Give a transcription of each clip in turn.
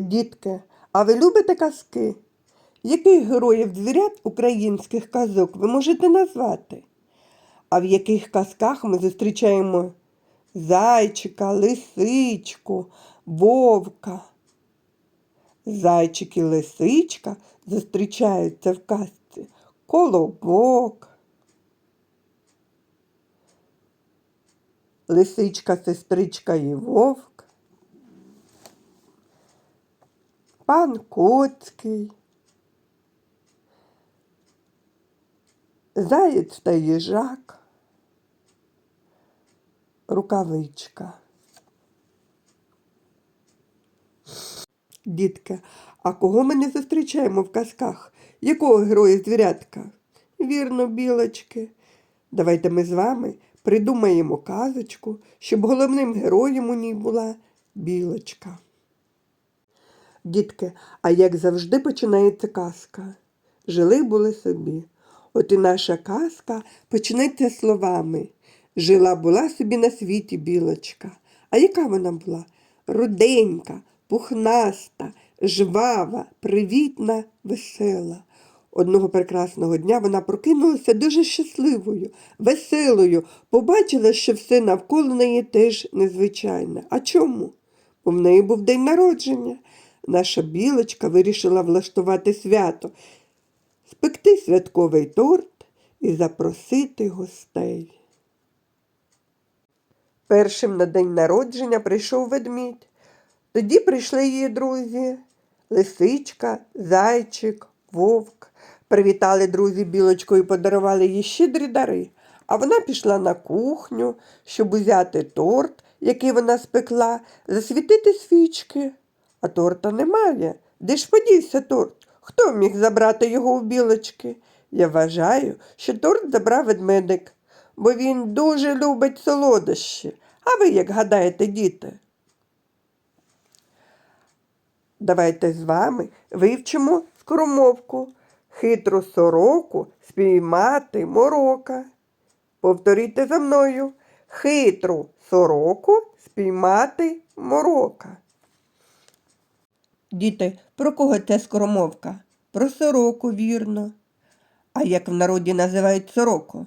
Дітки, а ви любите казки? Яких героїв звірят українських казок ви можете назвати? А в яких казках ми зустрічаємо зайчика, лисичку, вовка? Зайчик і лисичка зустрічаються в казці колобок. Лисичка, сестричка і вовк. Пан Коцький. Заєць та їжак. Рукавичка. Дітки, а кого ми не зустрічаємо в казках? Якого героя звірятка? Вірно, білочки. Давайте ми з вами придумаємо казочку, щоб головним героєм у ній була білочка. Дітки, а як завжди починається казка. Жили були собі. От і наша казка почнеться словами. Жила була собі на світі білочка. А яка вона була? Руденька, пухнаста, жвава, привітна, весела. Одного прекрасного дня вона прокинулася дуже щасливою, веселою, побачила, що все навколо неї теж незвичайне. А чому? Бо в неї був день народження. Наша білочка вирішила влаштувати свято, спекти святковий торт і запросити гостей. Першим на день народження прийшов ведмідь. Тоді прийшли її друзі лисичка, зайчик, вовк. Привітали друзі білочку і подарували їй щедрі дари. А вона пішла на кухню, щоб узяти торт, який вона спекла, засвітити свічки. А торта немає. Де ж подівся торт? Хто міг забрати його у білочки? Я вважаю, що торт забрав ведмедик, бо він дуже любить солодощі. А ви як гадаєте, діти? Давайте з вами вивчимо скоромовку. Хитру сороку спіймати морока. Повторіть за мною. Хитру сороку спіймати морока. Діти, про кого це скоромовка? Про сороку, вірно. А як в народі називають сороку?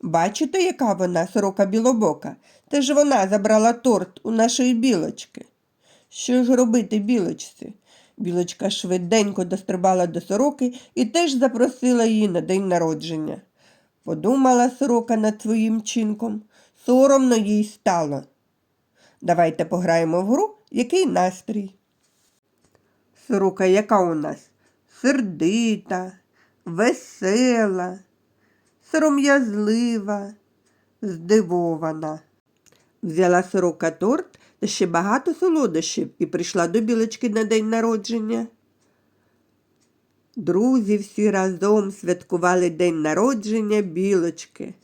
Бачите, яка вона сорока білобока? Це ж вона забрала торт у нашої білочки. Що ж робити білочці? Білочка швиденько дострибала до сороки і теж запросила її на день народження. Подумала сорока над своїм чинком. Соромно їй стало. Давайте пограємо в гру, який настрій. Сорока яка у нас? Сердита, весела, сором'язлива, здивована. Взяла сорока торт та ще багато солодощів і прийшла до білочки на день народження. Друзі всі разом святкували день народження білочки.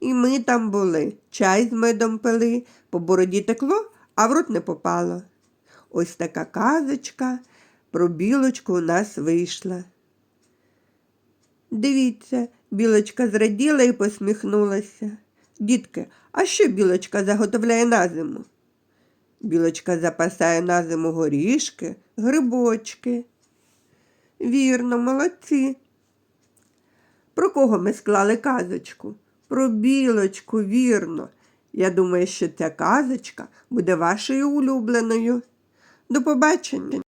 І ми там були, чай з медом пили, по бороді текло, а в рот не попало. Ось така казочка про білочку у нас вийшла. Дивіться, білочка зраділа і посміхнулася. Дітки, а що білочка заготовляє на зиму? Білочка запасає на зиму горішки, грибочки. Вірно, молодці. Про кого ми склали казочку? Про білочку, вірно. Я думаю, що ця казочка буде вашою улюбленою. До побачення.